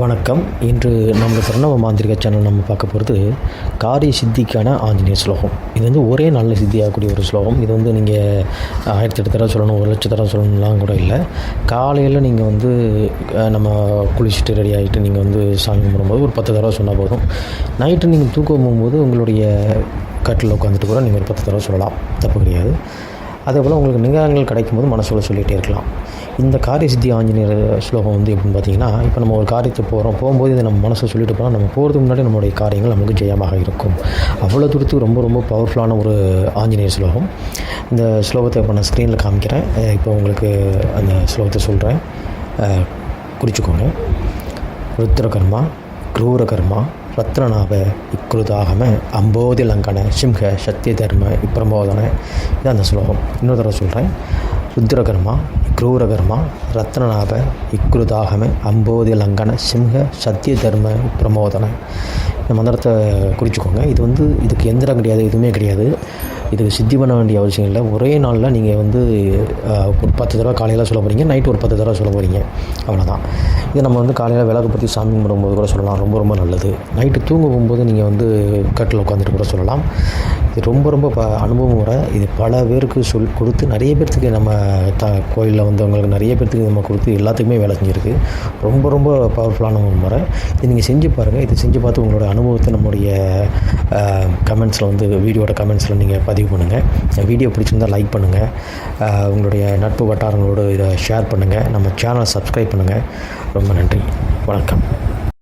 வணக்கம். இன்று நம்ம பிரணவ மாந்திரிக சேனல் நம்ம பார்க்க போகிறது காரிய சித்திக்கான ஆஞ்சநேய ஸ்லோகம். இது வந்து ஒரே நல்ல சித்தியாகக்கூடிய ஒரு ஸ்லோகம். இது வந்து நீங்கள் ஆயிரத்தி எட்டு தடவை சொல்லணும் ஒரு லட்ச தடவை சொல்லணும்லாம் கூட இல்லை. காலையில் நீங்கள் வந்து நம்ம குளிச்சுட்டு ரெடி ஆகிட்டு நீங்கள் வந்து சாமி கும்பிடும்போது ஒரு பத்து தடவை சொன்னால் போதும். நைட்டு நீங்கள் தூக்கம் போகும்போது உங்களுடைய கட்டில் உட்காந்துட்டு கூட நீங்கள் ஒரு பத்து தடவை சொல்லலாம். தப்பு கிடையாது. அதே போல் உங்களுக்கு நிகாரங்கள் கிடைக்கும்போது மனசுக்குள்ள சொல்லிகிட்டே இருக்கலாம். இந்த காரிய சித்தி ஆஞ்சநேயர் ஸ்லோகம் வந்து எப்படின்னு பார்த்தீங்கன்னா இப்போ நம்ம ஒரு காரியத்தை போகிறோம் போகும்போது இதை நம்ம மனசில் சொல்லிட்டு போனால் நம்ம போகிறதுக்கு முன்னாடி நம்மளுடைய காரியங்கள் நமக்கு ஜெயமாக இருக்கும். அவ்வளோ துடுத்து ரொம்ப ரொம்ப பவர்ஃபுல்லான ஒரு ஆஞ்சநேயர் ஸ்லோகம். இந்த ஸ்லோகத்தை இப்போ நான் ஸ்க்ரீனில் காமிக்கிறேன். இப்போ உங்களுக்கு அந்த ஸ்லோகத்தை சொல்கிறேன் குறிச்சிக்கோங்க ருத்ரகர்மா க்ரூரகர்மா ரத்னநாப இக்குருதாகம அம்போதி லங்கன சிம்ஹ சத்திய தர்ம விப்ரமோதன இதான் அந்த ஸ்லோகம். இன்னொரு தடவை சொல்கிறேன் ருத்ரகர்மா கிரூரகர்மா ரத்னநாப இக்குருதாகம அம்போதி லங்கன சிம்ஹ சத்திய தர்ம பிரமோதன இந்த மந்திரத்தை குறிச்சிக்கோங்க. இது வந்து இதுக்கு எந்திரம் கிடையாது எதுவுமே கிடையாது. இதுக்கு சித்தி பண்ண வேண்டிய அவசியம் இல்லை. ஒரே நாளில் நீங்கள் வந்து ஒரு பத்து தடவை காலையில் சொல்ல போகிறீங்க நைட்டு ஒரு பத்து தடவை சொல்ல போகிறீங்க அவ்வளோதான் இது நம்ம வந்து காலையில் விளக்கு பற்றி சாமி கும்பிடும்போது கூட சொல்லலாம். ரொம்ப ரொம்ப நல்லது. நைட்டு தூங்க போகும்போது நீங்கள் வந்து கட்டில் உட்காந்துட்டு கூட சொல்லலாம். இது ரொம்ப ரொம்ப ப அனுபவம் முறை இது பல பேருக்கு சொல் கொடுத்து நிறைய பேர்த்துக்கு நம்ம த கோயிலில் வந்தவங்களுக்கு நிறைய பேர்த்துக்கு நம்ம கொடுத்து எல்லாத்துக்குமே வேலை செஞ்சுருக்கு. ரொம்ப ரொம்ப பவர்ஃபுல்லான ஒரு முறை இது நீங்கள் செஞ்சு பாருங்கள் இது செஞ்சு பார்த்து உங்களோட அனுபவத்தை நம்முடைய கமெண்ட்ஸில் வந்து வீடியோட கமெண்ட்ஸில் நீங்கள் பதிவு பண்ணுங்கள் வீடியோ பிடிச்சிருந்தால் லைக் பண்ணுங்கள் உங்களுடைய நட்பு வட்டாரங்களோடு இதை ஷேர் பண்ணுங்கள் நம்ம சேனலை சப்ஸ்கிரைப் பண்ணுங்கள் ரொம்ப நன்றி. வணக்கம்.